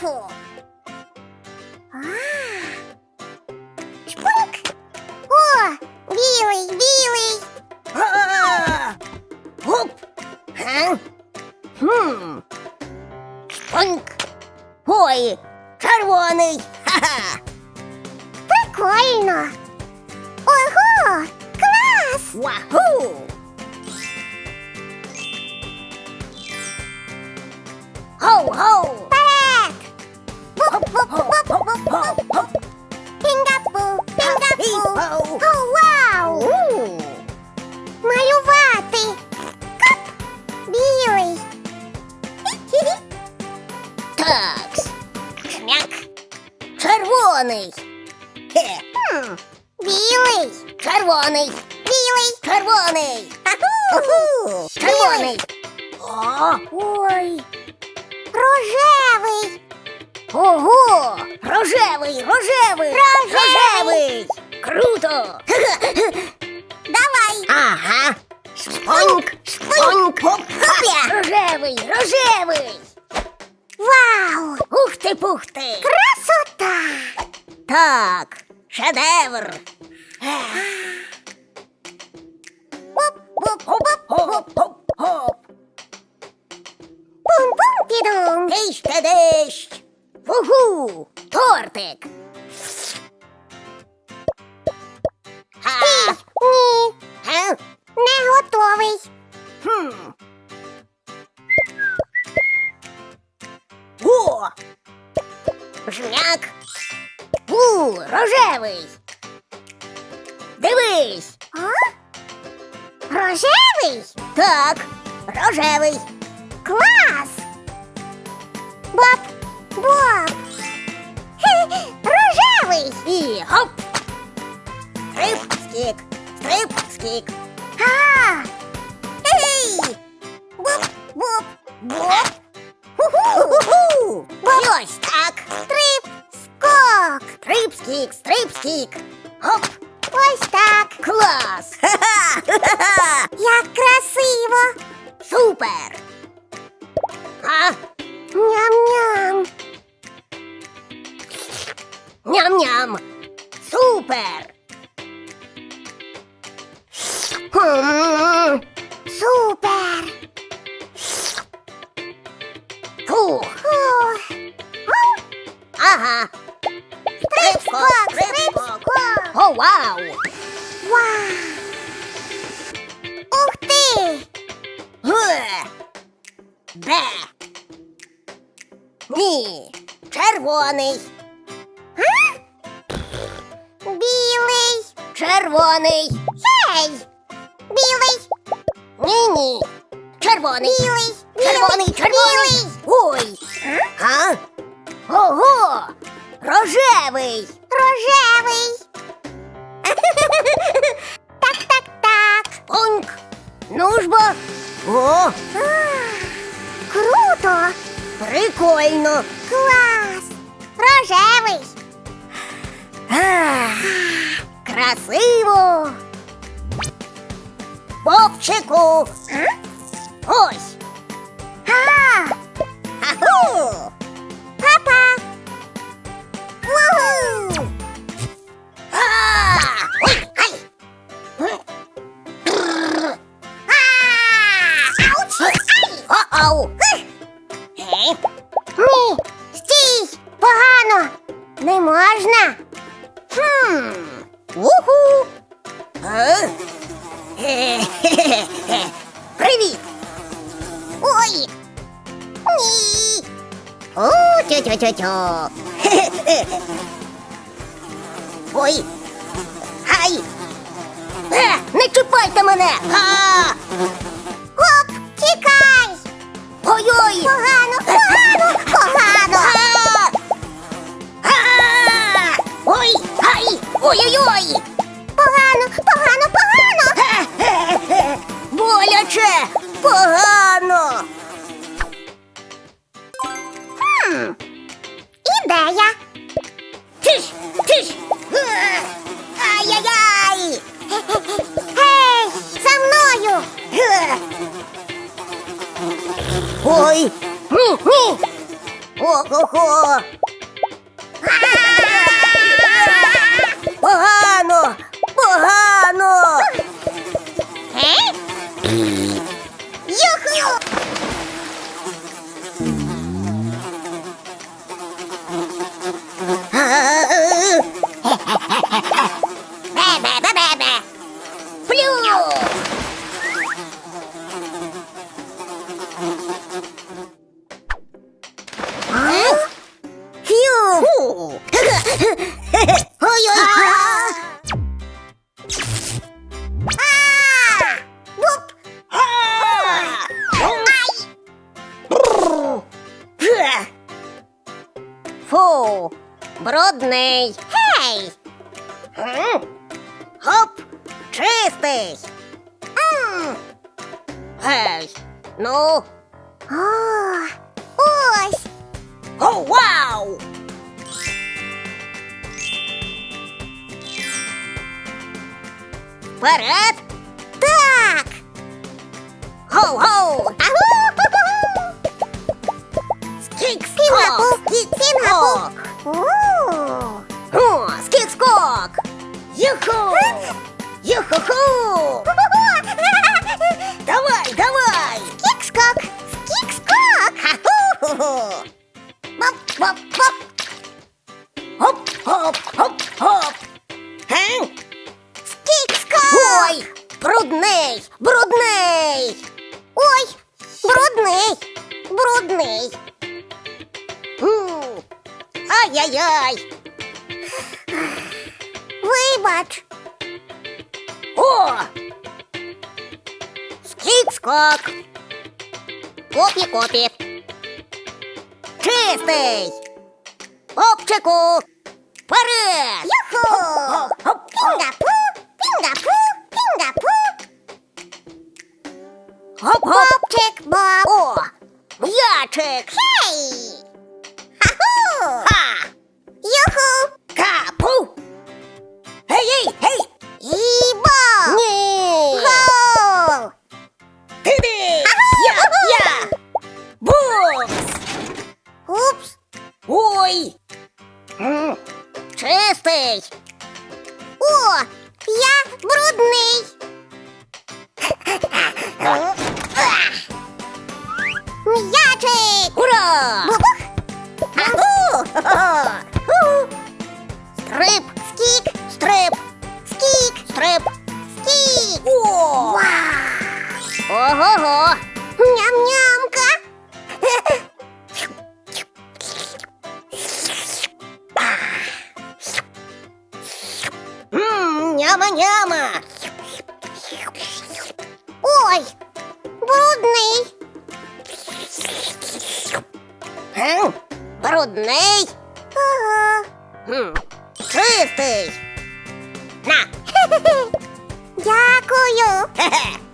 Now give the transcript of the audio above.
Ху-ху. А. Шпуньк. О, білий, білий. А! Оп! Га? Хм. Шпуньк. Ой, червоний. Ха-ха. Прикольно. Ого, клас. Ваху! Гоу-гоу! Вперед. Пінгапу, пінгапу. О, вау. Малювати. Кап. Білий. Такс. Шмяк. Червоний. Хе. Хм, Білий. Червоний. Білий. Червоний. Аху. Червоний. О, Ой. Рожевий. Ого! Рожевий, рожевий. Рожевий. Круто. Давай. Ага. Шпоньк, шпоньк, хопя. Рожевий, рожевий. Вау. Ух ти, пух ти. Красота. Так, шедевр. Пум-пум-підум. Дищ та дищ. Угу, тортик. Ха, Ні, га, не готовий. хм. О! Жмяк. У, рожевий. Дивись. А? Рожевий? Так, рожевий. Клас! Боб! Боб! Хе, Рожевий! І гоп. Стрип, скік, стрип, скік. А! Ей! Боб! Боб! Боп. Ху-ху. І ось так. Трип! Скок! Стрип, скік, стрип, скік. Гоп. Ось так! Клас. Ха-ха. Вау. Вау! Ух ти! Ге. Де? Ні. Червоний. А? Білий! Червоний. Гей! Білий! Ні-ні. Червоний. Білий! Червоний, білий, червоний. Ой. А? Ого. Рожевий. Рожевий! Так, так, так. Пунк. Ну ж бо. О, А, Круто! прикольно. Клас! Рожевий! Ах, Красиво. Бобчику. Ось. А, Аху. Погано! Не можна! Хм. Уху. Привіт. Ой! Ні! О, тю-тю-тю-тю. Ой. Ай. Е, не чіпайте мене. А! Оп! Тікай! Ой-ой. Погано! Ой-ой-ой. Погано! Погано! Погано! Боляче. Погано. Хм. Ідея! Тиш, тиш. Ай-яй-яй. Гей! За мною! Ой. Ні. Ого-го. Погано, погано. Е? Юху! Бе-бе-бе-бе-бе. Плю. Брудний. Гей! М. Хоп, чистий. М! Гей, ну, О, ось! о, вау! Вперед! Так! Гоу-гоу! Агу! Хоп-хоп-хоп! Хоп-хоп-хоп-хоп! Ген? Скік-скок! Ой! Брудний! Брудний! Ой! Брудний! Брудний! М. Ай-яй-яй! Вибач! О! Скік-скок! Копі-копі! Чистий! Попчику! Вперед! Юху! Пінгапу! Пінгапу! Пінгапу! Хоп-хоп! Бобчик Боб! О! М'ячик! Хей! Ха-ху! Ха! Чистий! О! Я брудний! М'ячик! Ура! Бубух! Аху! Ху! Стрип! Скік! Стрип! Скік! Стрип! Скік! О! Ого-го! Няма-няма! Ой! Брудний! М, Брудний! Ага. М, Чистий! На! Дякую! Хе-хе!